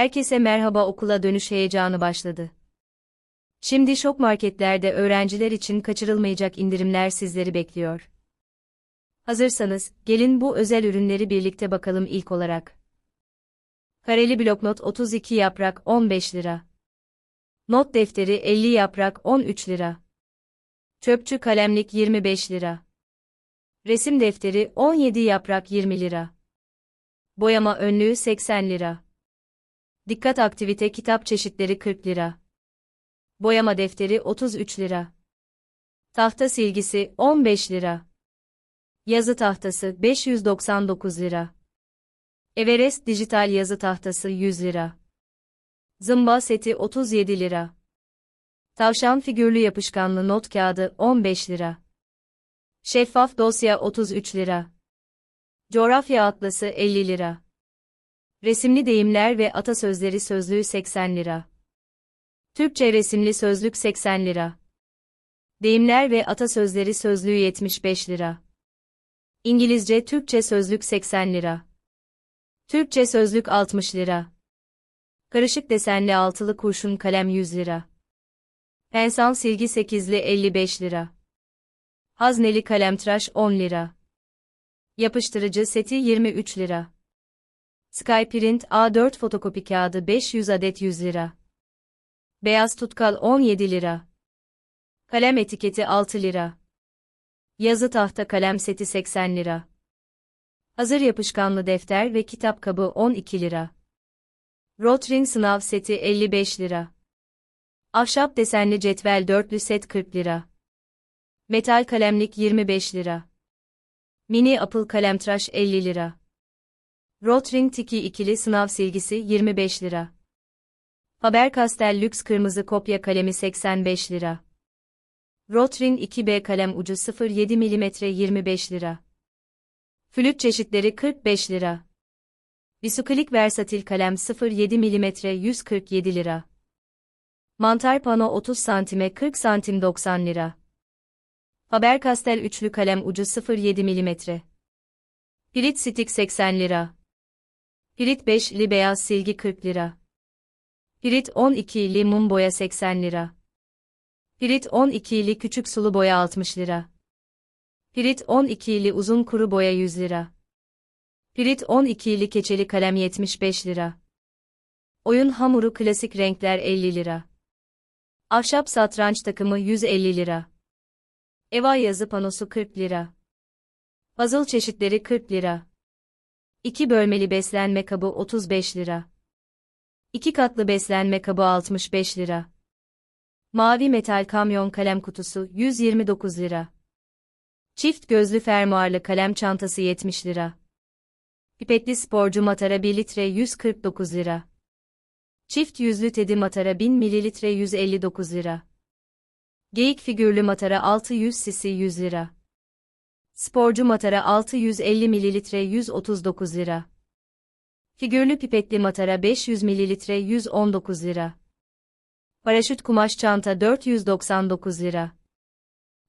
Herkese merhaba okula dönüş heyecanı başladı. Şimdi şok marketlerde öğrenciler için kaçırılmayacak indirimler sizleri bekliyor. Hazırsanız, gelin bu özel ürünleri birlikte bakalım ilk olarak. Kareli bloknot 32 yaprak 15 lira. Not defteri 50 yaprak 13 lira. Çöpçü kalemlik 25 lira. Resim defteri 17 yaprak 20 lira. Boyama önlüğü 80 lira. Dikkat aktivite kitap çeşitleri 40 lira. Boyama defteri 33 lira. Tahta silgisi 15 lira. Yazı tahtası 599 lira. Everest dijital yazı tahtası 100 lira. Zımba seti 37 lira. Tavşan figürlü yapışkanlı not kağıdı 15 lira. Şeffaf dosya 33 lira. Coğrafya atlası 50 lira. Resimli deyimler ve atasözleri sözlüğü 80 lira. Türkçe resimli sözlük 80 lira. Deyimler ve atasözleri sözlüğü 75 lira. İngilizce Türkçe sözlük 80 lira. Türkçe sözlük 60 lira. Karışık desenli altılı kurşun kalem 100 lira. Pensal silgi 8'li 55 lira. Hazneli kalemtıraş 10 lira. Yapıştırıcı seti 23 lira. Skyprint A4 fotokopi kağıdı 500 adet 100 lira. Beyaz tutkal 17 lira. Kalem etiketi 6 lira. Yazı tahta kalem seti 80 lira. Hazır yapışkanlı defter ve kitap kabı 12 lira. Rotring sınav seti 55 lira. Ahşap desenli cetvel dörtlü set 40 lira. Metal kalemlik 25 lira. Mini Apple kalemtıraş 50 lira. Rotring Tiki ikili sınav silgisi 25 lira. Faber-Castell Lüks kırmızı kopya kalemi 85 lira. Rotring 2B kalem ucu 0.7 mm 25 lira. Flüt çeşitleri 45 lira. Bisuklik versatil kalem 0.7 mm 147 lira. Mantar pano 30 cm 40 cm 90 lira. Faber-Castell üçlü kalem ucu 0.7 mm. Pirit stick 80 lira. Pirit 5'li beyaz silgi 40 lira. Pirit 12'li mum boya 80 lira. Pirit 12'li küçük sulu boya 60 lira. Pirit 12'li uzun kuru boya 100 lira. Pirit 12'li keçeli kalem 75 lira. Oyun hamuru klasik renkler 50 lira. Ahşap satranç takımı 150 lira. Eva yazı panosu 40 lira. Puzzle çeşitleri 40 lira. 2 bölmeli beslenme kabı 35 lira. 2 katlı beslenme kabı 65 lira. Mavi metal kamyon kalem kutusu 129 lira. Çift gözlü fermuarlı kalem çantası 70 lira. Pipetli sporcu matara 1 litre 149 lira. Çift yüzlü tedi matara 1000 mililitre 159 lira. Geyik figürlü matara 600 cc 100 lira. Sporcu matara 650 mililitre 139 lira. Figürlü pipetli matara 500 mililitre 119 lira. Paraşüt kumaş çanta 499 lira.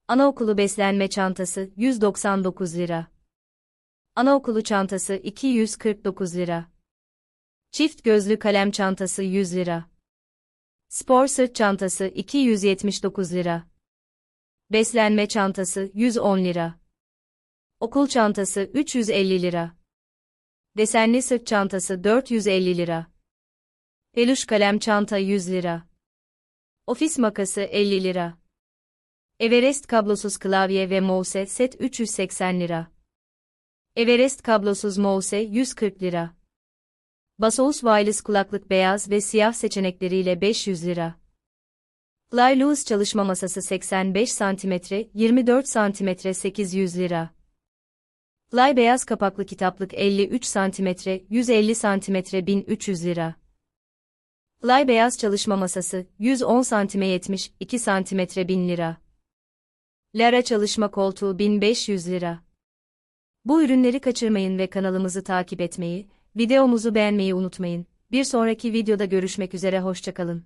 Anaokulu beslenme çantası 199 lira. Anaokulu çantası 249 lira. Çift gözlü kalem çantası 100 lira. Spor sırt çantası 279 lira. Beslenme çantası 110 lira. Okul çantası 350 lira. Desenli sırt çantası 450 lira. Peluş kalem çanta 100 lira. Ofis makası 50 lira. Everest kablosuz klavye ve mouse set 380 lira. Everest kablosuz mouse 140 lira. Basos wireless kulaklık beyaz ve siyah seçenekleriyle 500 lira. Fly Loose çalışma masası 85 cm, 24 cm 800 lira. Fly beyaz kapaklı kitaplık 53 cm, 150 cm 1300 lira. Fly beyaz çalışma masası 110 cm 72 cm 1000 lira. Lara çalışma koltuğu 1500 lira. Bu ürünleri kaçırmayın ve kanalımızı takip etmeyi, videomuzu beğenmeyi unutmayın. Bir sonraki videoda görüşmek üzere hoşçakalın.